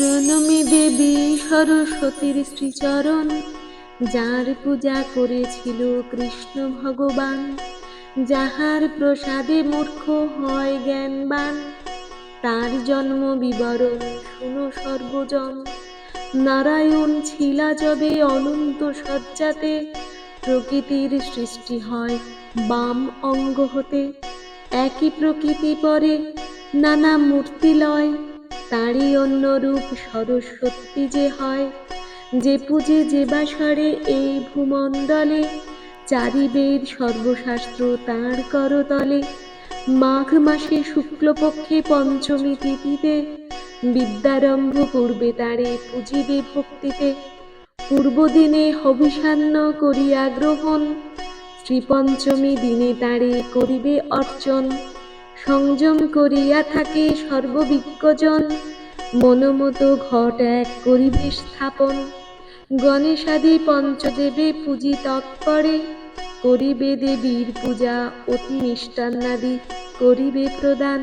প্রণমী দেবী সরস্বতীর শ্রীচরণ, যার পূজা করেছিল কৃষ্ণ ভগবান, যাহার প্রসাদে মূর্খ হয় জ্ঞানবান। তার জন্ম বিবরণ শুনো সর্বজন। নারায়ণ ছিলা যবে অনন্ত সজ্জাতে প্রকৃতির সৃষ্টি হয় বাম অঙ্গ হতে। একই প্রকৃতি পরে নানা মূর্তি লয়। তারই অন্য রূপ সরস্বতী যে হয়, যে পূজে, যে বাসরে এই ভূমণ্ডলে, চারিবেদ সর্বশাস্ত্র তাঁর করতলে। মাঘ মাসে শুক্লপক্ষে পঞ্চমী তিথিতে, বিদ্যারম্ভ পূর্বে তারে পুজিবে ভক্তিতে। পূর্বদিনে হবিষান্ন করিয়া গ্রহণ, শ্রীপঞ্চমী দিনে তারে করিবে অর্চন। সংযম করিয়া থাকে সর্ববিজ্ঞজন। মনোমত ঘট এক করিবে স্থাপন। গণেশাদি পঞ্চদেবে পূজি তৎপরে করিবে দেবীর পূজা অতি মিষ্টান্নাদি করিবে প্রদান।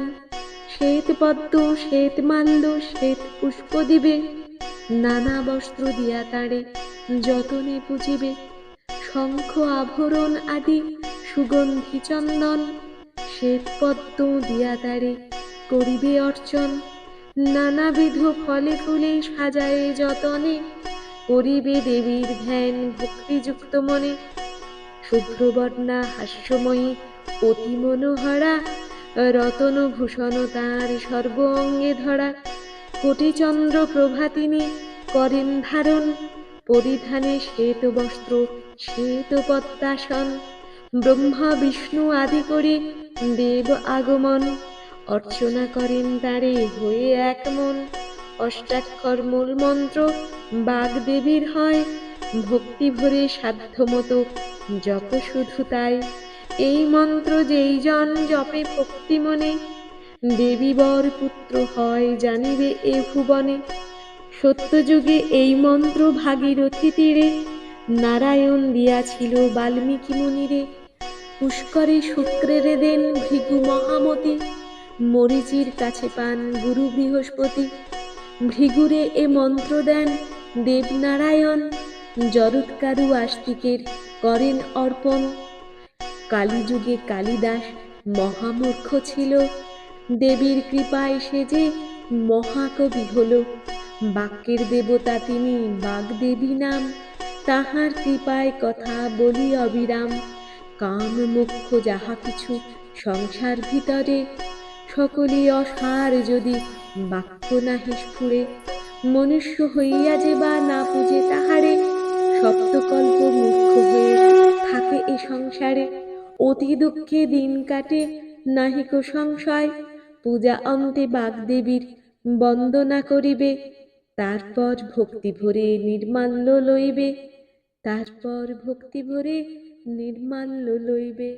শ্বেত পদ্ম, শ্বেত মাল্য, শ্বেত পুষ্প দিবে। নানা বস্ত্র দিয়া তারে যতনে পুজিবে। শঙ্খ আভরণ আদি সুগন্ধি চন্দন। শ্বেত পদ্ম দিয়া তারে করিবে অর্চন। নানাবিধ ফলে ফুলে সাজায়ে যতনে, করিবে দেবীর ধ্যান ভক্তিযুক্ত মনে। শুভ্রবর্ণা হাস্যময়ী, অতি মনোহরা রতনভূষণ তাঁর সর্ব অঙ্গে ধরা। কোটিচন্দ্র প্রভাতিনী করেন ধারণ, পরিধানে শ্বেত বস্ত্র, শ্বেত পদ্মাসন। ব্রহ্মা, বিষ্ণু আদি করে দেব আগমন। অর্চনা করেন তারে হয়ে এক মন। অষ্টাক্ষর মূল মন্ত্র বাগদেবীর হয়। ভক্তি ভরে সাধ্য মতো জপ শুধু তাই। এই মন্ত্র যেই জন জপে ভক্তি মনে, দেবী বর পুত্র হয় জানিবে এ ভুবনে। সত্যযুগে এই মন্ত্র ভাগীরথী তীরে নারায়ণ দিয়াছিল বাল্মীকি মুনিরে, পুষ্করে শুক্রেরে দেন ভৃগু মহামতি, মরিচির কাছে পান গুরু বৃহস্পতি। ভৃগুরে এ মন্ত্র দেন দেবনারায়ণ জরৎকারু আস্তিকের করেন অর্পণ। কালীযুগে কালিদাস মহামূর্খ ছিল, দেবীর কৃপায় সে যে মহাকবি হল। বাক্যের দেবতা তিনি বাগদেবী নাম। তাহার কৃপায় কথা বলি অবিরাম। কাম মুখ্য যাহা কিছু সংসার ভিতরে সকলই অসার যদি বাক্য নাহি স্ফুরে মনুষ্য হইয়া যে বা না পূজে তাহারে, সপ্তকল্প মুখ্য হয়ে থাকে এ সংসারে। অতি দুঃখে দিন কাটে নাহিক সংশয়, পূজা অন্তে বাগদেবীর বন্দনা করিবে। তারপর ভক্তি ভরে নির্মাল্য লইবে। তারপর ভক্তি ভরে নির্মাল্য লইবে।